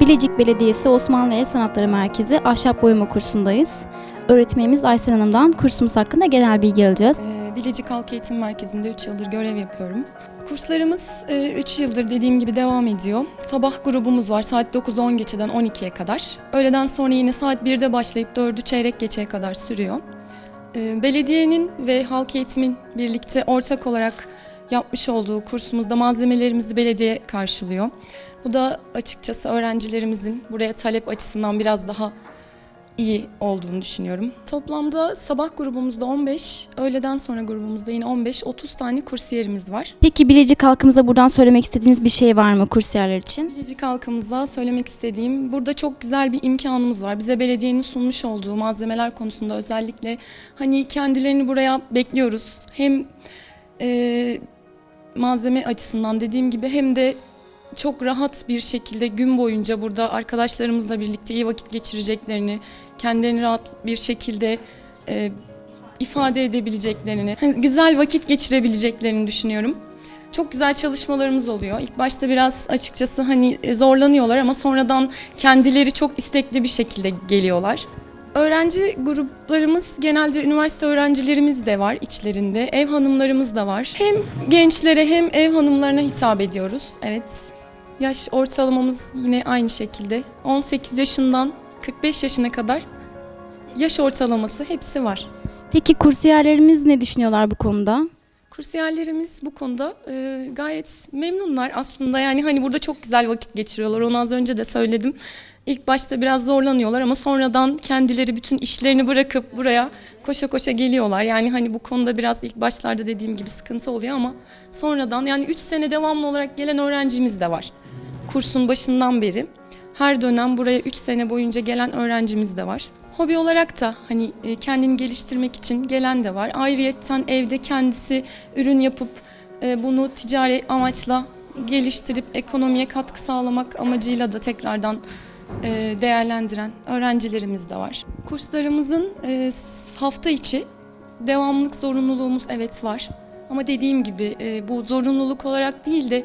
Bilecik Belediyesi Osmanlı El Sanatları Merkezi Ahşap Boyama kursundayız. Öğretmenimiz Aysel Hanım'dan kursumuz hakkında genel bilgi alacağız. Ee, Bilecik Halk Eğitim Merkezi'nde 3 yıldır görev yapıyorum. Kurslarımız 3 yıldır dediğim gibi devam ediyor. Sabah grubumuz var saat 9-10 geçeden 12'ye kadar. Öğleden sonra yine saat 1'de başlayıp 4'ü çeyrek geçeye kadar sürüyor. Ee, Belediyenin ve halk eğitimin birlikte ortak olarak yapmış olduğu kursumuzda malzemelerimizi belediye karşılıyor. Bu da açıkçası öğrencilerimizin buraya talep açısından biraz daha iyi olduğunu düşünüyorum. Toplamda sabah grubumuzda 15, öğleden sonra grubumuzda yine 15-30 tane kursiyerimiz var. Peki Bilecik halkımıza buradan söylemek istediğiniz bir şey var mı kursiyerler için? Bilecik halkımıza söylemek istediğim burada çok güzel bir imkanımız var. Bize belediyenin sunmuş olduğu malzemeler konusunda özellikle hani kendilerini buraya bekliyoruz. Hem e, malzeme açısından dediğim gibi hem de çok rahat bir şekilde gün boyunca burada arkadaşlarımızla birlikte iyi vakit geçireceklerini, kendilerini rahat bir şekilde e, ifade edebileceklerini, hani güzel vakit geçirebileceklerini düşünüyorum. Çok güzel çalışmalarımız oluyor. İlk başta biraz açıkçası hani e, zorlanıyorlar ama sonradan kendileri çok istekli bir şekilde geliyorlar. Öğrenci gruplarımız genelde üniversite öğrencilerimiz de var içlerinde. Ev hanımlarımız da var. Hem gençlere hem ev hanımlarına hitap ediyoruz. Evet. Yaş ortalamamız yine aynı şekilde. 18 yaşından 45 yaşına kadar yaş ortalaması hepsi var. Peki kursiyerlerimiz ne düşünüyorlar bu konuda? Kursiyerlerimiz bu konuda e, gayet memnunlar aslında. Yani hani burada çok güzel vakit geçiriyorlar. Onu az önce de söyledim. İlk başta biraz zorlanıyorlar ama sonradan kendileri bütün işlerini bırakıp buraya koşa koşa geliyorlar. Yani hani bu konuda biraz ilk başlarda dediğim gibi sıkıntı oluyor ama sonradan yani 3 sene devamlı olarak gelen öğrencimiz de var. Kursun başından beri. Her dönem buraya 3 sene boyunca gelen öğrencimiz de var. Hobi olarak da hani e, kendini geliştirmek için gelen de var. Ayrıyetten evde kendisi ürün yapıp e, bunu ticari amaçla geliştirip ekonomiye katkı sağlamak amacıyla da tekrardan e, değerlendiren öğrencilerimiz de var. Kurslarımızın hafta içi devamlılık zorunluluğumuz evet var. Ama dediğim gibi bu zorunluluk olarak değil de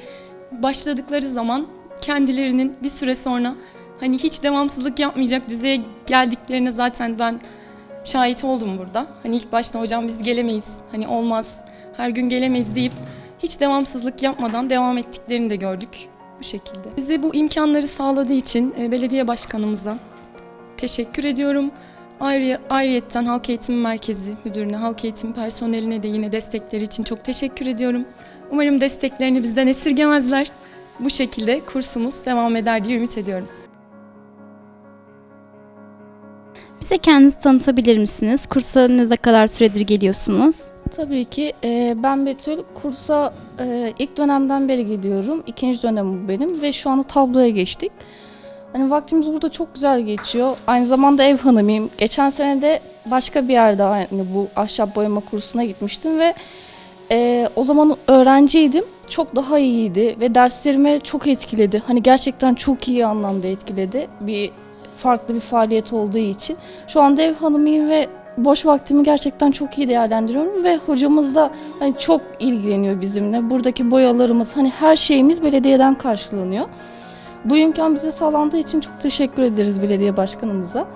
başladıkları zaman kendilerinin bir süre sonra hani hiç devamsızlık yapmayacak düzeye geldiklerine zaten ben şahit oldum burada. Hani ilk başta hocam biz gelemeyiz, hani olmaz, her gün gelemeyiz deyip hiç devamsızlık yapmadan devam ettiklerini de gördük bu şekilde. Bize bu imkanları sağladığı için e, belediye başkanımıza teşekkür ediyorum. Ayrı, ayrıyetten Halk Eğitim Merkezi Müdürüne, Halk Eğitim personeline de yine destekleri için çok teşekkür ediyorum. Umarım desteklerini bizden esirgemezler. Bu şekilde kursumuz devam eder diye ümit ediyorum. Bize kendinizi tanıtabilir misiniz? Kursa ne kadar süredir geliyorsunuz? Tabii ki. Ee, ben Betül. Kursa e, ilk dönemden beri gidiyorum. İkinci dönemim benim ve şu anda tabloya geçtik. Hani vaktimiz burada çok güzel geçiyor. Aynı zamanda ev hanımıyım. Geçen sene de başka bir yerde hani bu ahşap boyama kursuna gitmiştim ve e, o zaman öğrenciydim. Çok daha iyiydi ve derslerime çok etkiledi. Hani gerçekten çok iyi anlamda etkiledi. Bir farklı bir faaliyet olduğu için. Şu anda ev hanımıyım ve boş vaktimi gerçekten çok iyi değerlendiriyorum ve hocamız da hani çok ilgileniyor bizimle. Buradaki boyalarımız hani her şeyimiz belediyeden karşılanıyor. Bu imkan bize sağlandığı için çok teşekkür ederiz belediye başkanımıza.